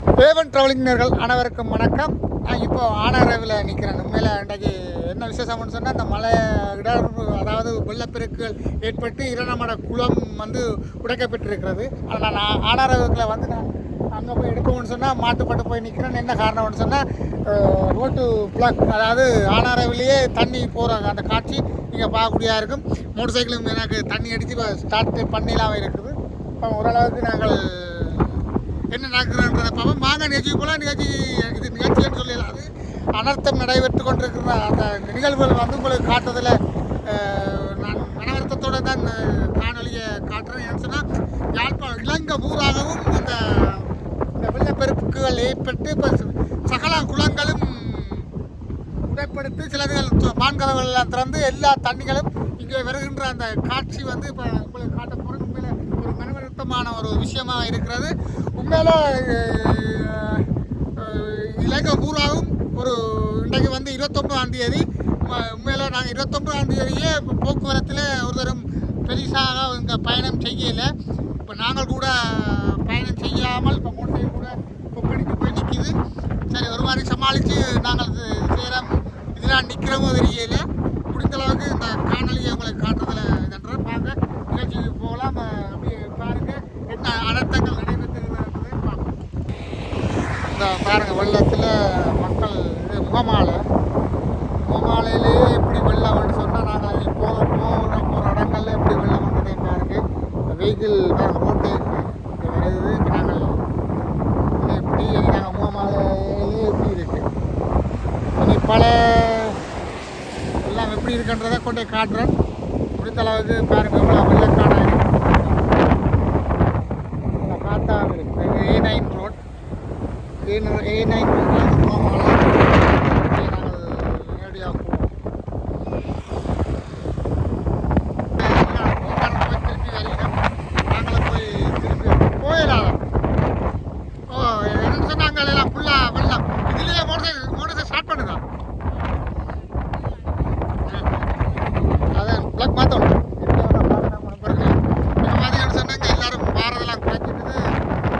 தேவன் ட்ராவலிங்கர்கள் அனைவருக்கும் வணக்கம். நான் இப்போ ஆனரவில் நிற்கிறேன் உண்மையில் இன்றைக்கு என்ன விசேஷம்னு சொன்னால் இந்த மலை இடர்வு அதாவது வெள்ளப்பெருக்குகள் ஏற்பட்டு இரண்டமட குளம் வந்து உடைக்கப்பட்டிருக்கிறது. ஆனால் நான் ஆனரவுக்கில் வந்து நான் அங்கே போய் எடுக்கணும்னு சொன்னால் மாட்டுப்பட்டு போய் நிற்கிறேன் என்ன காரணம்னு சொன்னால் ரோட்டு பிளாக் அதாவது ஆனாரவிலேயே தண்ணி போகிற அந்த காட்சி நீங்கள் பார்க்கக்கூடியா இருக்கும். மோட்டர் சைக்கிளும் எனக்கு தண்ணி அடித்து இப்போ ஸ்டார்ட் பண்ணிலாம் இருக்குது. இப்போ ஓரளவுக்கு நாங்கள் என்ன நடக்கிறன்றதை பார்ப்போம். மாங்க நிகழ்ச்சி போல நிகழ்ச்சி இது நிகழ்ச்சின்னு சொல்லலாம் அது அனர்த்தம் நடைபெற்று கொண்டிருக்கிற அந்த நிகழ்வுகள் வந்து உங்களுக்கு காட்டுறதில் நான் மனவருத்தத்தோடு தான் இந்த காணொலியை காட்டுறேன். ஏன்னு சொன்னால் யாழ்ப்பாணம் இலங்கை ஊராகவும் இந்த இந்த ஏற்பட்டு இப்போ சகல குளங்களும் உடைப்படுத்தி சிலதுகள் மான்கதவுகள் எல்லாம் திறந்து எல்லா தண்ணிகளும் இங்கே வருகின்ற அந்த காட்சி வந்து இப்போ உங்களுக்கு காட்ட போகிறேன் உண்மையில் ஒரு மனவருத்தமான ஒரு விஷயமாக இருக்கிறது. உண்மையில இலங்கை பூராவும் ஒரு இன்றைக்கு வந்து இருபத்தொன்பதாம் தேதி. உண்மையில நாங்கள் இருபத்தொன்பதாம் தேதியே போக்குவரத்தில் ஒரு தரம் பெரிசாக இங்கே பயணம் செய்யலை. இப்போ நாங்கள் கூட பயணம் செய்யாமல் இப்போ மூட்டை கூட கொப்படிக்கு போய் நிற்கிது சரி ஒரு மாதிரி சமாளித்து நாங்கள் செய்கிறோம் இதெல்லாம் நிற்கிறோமோ தெரியலை முடிந்த அளவுக்கு இந்த காணொலியை உங்களுக்கு காட்டுறதுல இதன்ற பார்க்க நிகழ்ச்சிக்கு போகலாம் அஹ் அப்படியே பாருங்க என்ன அனர்த்தங்கள் நடைபெற்றுகிறத பார்ப்போம் இந்த பாருங்க வெள்ளத்தில் மக்கள் இது முகமாலை முகமாலையிலேயே எப்படி வெள்ளம் வந்து சொன்னால் நாங்கள் அதில் போக போகிற போகிற இடங்கள்ல எப்படி வெள்ளம் வந்ததே பாருங்க இந்த வெஹிக்கிள் ரோட்டு இங்கே வருது இப்போ நாங்கள் இது எப்படி நாங்கள் முகமாலையிலேயே எப்படி இருக்கு இனி பல எல்லாம் எப்படி இருக்குன்றதை கொண்டு போய் காட்டுறேன் முடிந்த அளவுக்கு பாருங்க எவ்வளோ வெள்ளக்காடாக இருக்கு இந்த காத்தாக A nine road A A nine ரோட்டில் முகமாலை அப்படியே நாங்கள் நேரடியாக போவோம் திருப்பி வருகிறோம் நாங்களும் போய் திருப்பி போயிடலாம் ஓ என்னன்னு சொன்னாங்க எல்லாம் ஃபுல்லாக வெள்ளம் இதுலேயே மோட்டர் மோட்டர் ஸ்டார்ட் பண்ணுதா அதான் பிளக் மாற்றணும் பார்த்தீங்கன்னு சொன்னாங்க எல்லாரும் வாரதெல்லாம் குறைச்சிட்டு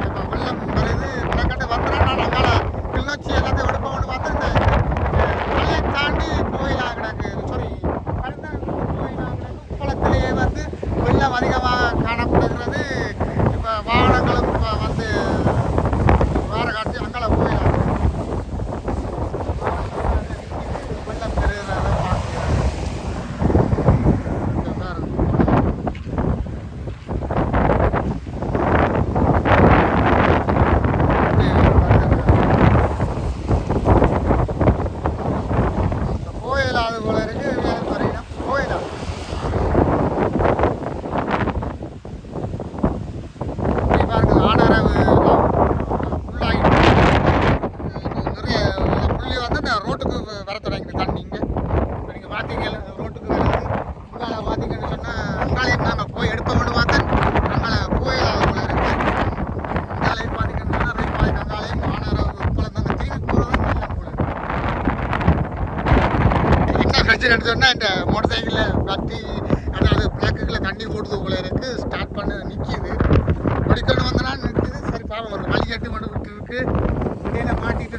இப்போ வெள்ளம் வருது பிளக்கட்டு வந்துடும் நான் அங்கால கிளிநொச்சி எல்லாத்தையும் எடுப்போம்னு பார்த்து இந்த மலையை தாண்டி கோயிலாக கிடக்கு சாரி கோயிலாக கிடக்கு குளத்திலேயே வந்து வெள்ளம் அதிகமாக காணப்படுகிறது இப்போ வாகனங்களும் இப்ப வந்து வார காட்சி அங்கால கோயிலாக வெள்ளம் பெறுகிறத பார்க்கிறேன் இங்க பாருங்க. கோயிலா அது போல இருக்கு வேறு வரைக்கும் கோயிலா இப்படி பாருங்க ஆனரவு ஃபுல்லாகி நிறைய புள்ளி வந்து இந்த ரோட்டுக்கு வர தொடங்கிது தண்ணி இங்கே இப்போ நீங்கள் பார்த்தீங்க ரோட்டுக்கு வருது அங்கால பார்த்தீங்கன்னு சொன்னால் அங்காலையும் நாங்கள் போய் எடுப்போம்னு பார்த்தேன் அங்கால கோயில் அதுக்குள்ள இருக்கு அங்காலையும் பார்த்தீங்கன்னு சொன்னால் ரைட் பாய்க்கு அங்காலையும் ஆனரவு குழந்தைங்க திரும்பி போகிறது நல்ல போல என்ன பிரச்சனைன்னு சொன்னால் இந்த மோட்டர் சைக்கிளில் கட்டி அதாவது பிளாக்குகளில் தண்ணி போட்டு போல இருக்கு. ஸ்டார்ட் பண்ண நிற்கிது படிக்கணும் வந்தனா நிற்கிது சரி பாவம் ஒரு வழி கட்டு மட்டும் விட்டு இருக்கு. இடையில மாட்டிட்டு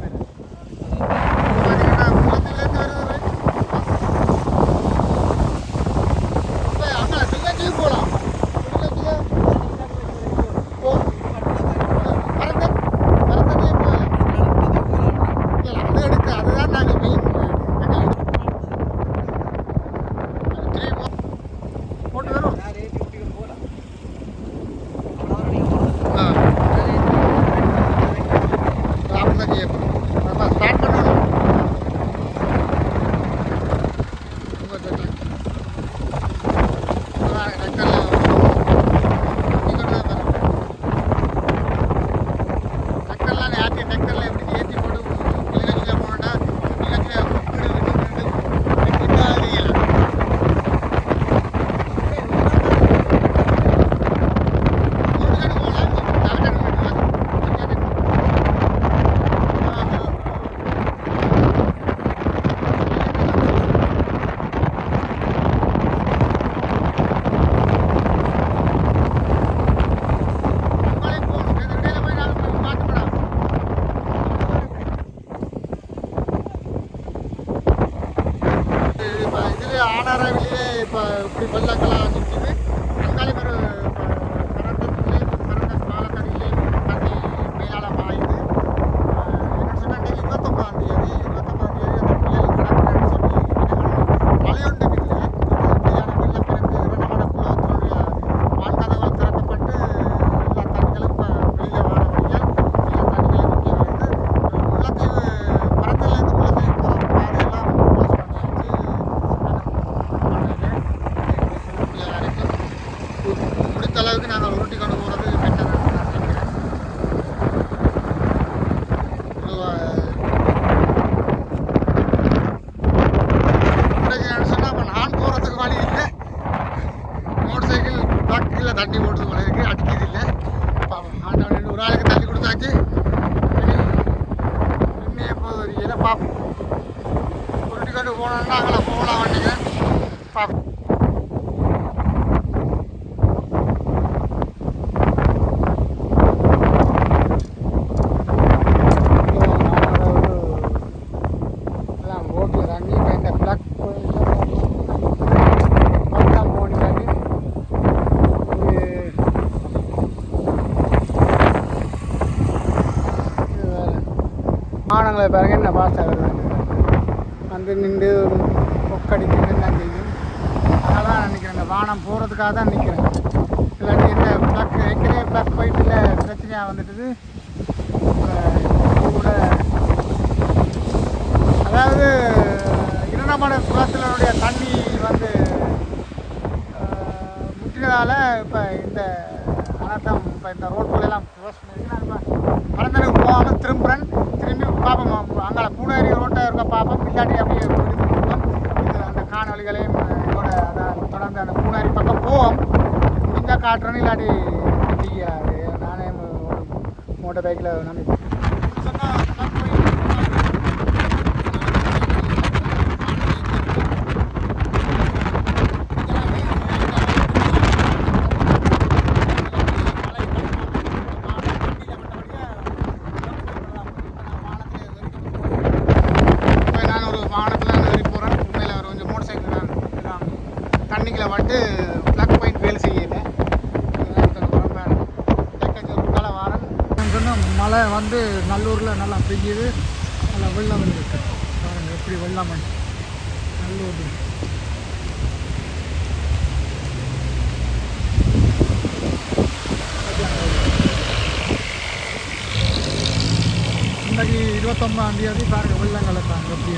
minutes. பசங்களை பாருங்க என்ன பாஸ்டாக வருது வந்து நின்று கொக்கடிக்கிட்டு என்ன செய்யும்? அதனால் தான் நினைக்கிறேன் வானம் போகிறதுக்காக தான் நிற்கிறேன் இல்லாட்டி இந்த ப்ளக் ஏற்கனவே ப்ளக் போயிட்டுல பிரச்சனையாக வந்துட்டுது. கூட. அதாவது இரண்டாமட குளத்தினுடைய தண்ணி வந்து முற்றினதால் இப்போ இந்த அனர்த்தம் இப்போ இந்த ரோட் போலெல்லாம் க்ரோஸ் பண்ணிங்கன்னா இது நல்லா வெள்ளாமல் இருக்குது வெள்ளம் இருக்கு எப்படி வெள்ளாமல் நல்ல ஒரு இன்றைக்கு இருபத்தொம்பதாம் தேதி பாருங்க வெள்ளங்களை பாருங்க எப்படி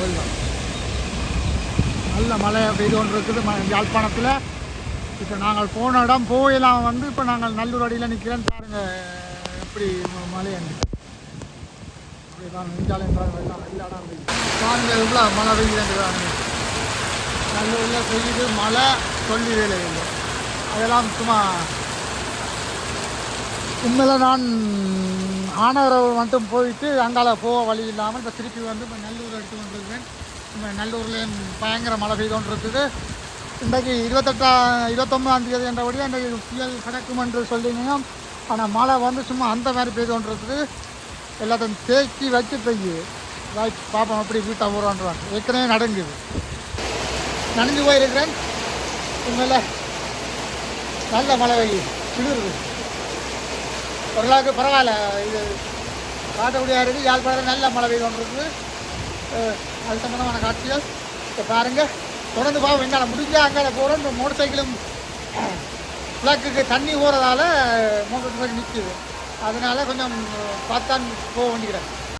வெள்ளம். நல்ல மழை பெய்து கொண்டு இருக்குது யாழ்ப்பாணத்தில். இப்போ நாங்கள் போன இடம் போயெல்லாம் வந்து இப்போ நாங்கள் நல்லூர் அடியில் நிற்கிறேன்னு பாருங்க. எப்படி மழை அண்டு அப்படி தான் நெஞ்சாலே பாருங்க பெய்யுது இவ்வளோ மழை பெய்யுதுன்னு நல்லூரில் பெய்யுது மழை சொல்லி வேலை இல்லை. அதெல்லாம் சும்மா உண்மையில் நான் ஆனவரவு மட்டும் போயிட்டு அங்கால போக வழி இல்லாமல் இப்போ திருப்பி வந்து இப்போ நல்லூர் எடுத்து கொண்டிருக்கேன் இப்போ நல்லூர்லேயும் பயங்கர மழை பெய்து கொண்டிருக்குது. இன்றைக்கு இருபத்தெட்டாம் இருபத்தொம்பதாம் தேதி என்றபடி இன்றைக்கு புயல் கிடக்கும் என்று சொல்லிங்க ஆனால் மழை வந்து சும்மா அந்த மாதிரி பெய்து எல்லாத்தையும் தேக்கி வச்சு பெய்யுது வாய்ப்பு பார்ப்போம் அப்படி வீட்டை ஊறான்றான் ஏற்கனவே நடங்குது. நனைஞ்சு போயிருக்கிறேன். உண்மையில் நல்ல மழை பெய்யுது. சிடுது. ஓரளவுக்கு பரவாயில்ல. இது காட்டக்கூடிய இருக்குது யாழ்ப்பாணத்தில் நல்ல மழை பெய்து அது சம்பந்தமான காட்சிகள். இப்போ பாருங்கள் தொடர்ந்து பாவம் என்னால் முடிஞ்சால் அங்கே போகிறோம் இந்த மோட்டர் சைக்கிளும் பிளாக்குக்கு தண்ணி போகிறதால மோட்டர் சைக்கிள் நிற்கிது அதனால் கொஞ்சம் பார்த்தான் போக வேண்டிக்கிறேன்